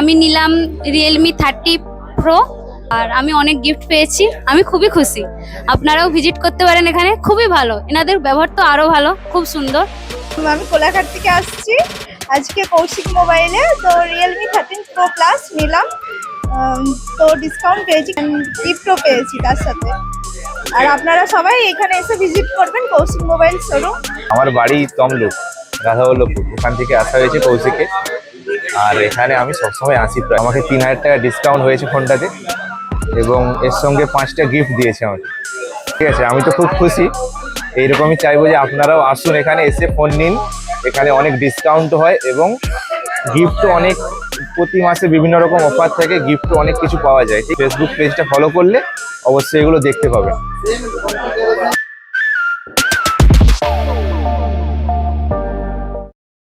আমি নিলাম Realme thirty pro আর আমি অনেক গিফট পেয়েছি। আমি খুবই খুশি। আপনারাও ভিজিট করতে পারেন এখানে। খুবই ভালো। এনাদের ব্যবহার তো আরও ভালো। খুব সুন্দর। আমি কোলাঘাট থেকে আসছি। আজকে কৌশিক মোবাইলে তো রিয়েলমি থার্টিন প্রো প্লাস নিলাম। তো ডিসকাউন্ট পেয়েছি। গিফটও পেয়েছি তার সাথে। আর আপনারা সবাই এখানে এসে ভিজিট করবেন কৌশিক মোবাইল শোরুম আমার বাড়ি তমলুক রাধাবল্লভপুর। ওখান থেকে আসা হয়েছে কৌশিকে। আর এখানে আমি সবসময় আসি প্রায়। আমাকে তিন হাজার টাকা ডিসকাউন্ট হয়েছে ফোনটাতে এবং এর সঙ্গে পাঁচটা গিফট দিয়েছে আমাকে। ঠিক আছে, আমি তো খুব খুশি। এইরকমই চাইব যে আপনারাও আসুন এখানে, এসে ফোন নিন। এখানে অনেক ডিসকাউন্ট হয় এবং গিফটও অনেক, প্রতি মাসে বিভিন্ন রকম অফার থাকে গিফটও অনেক কিছু পাওয়া যায়। ফেসবুক পেজটা ফলো করলে অবশ্যই এগুলো দেখতে পাবেন।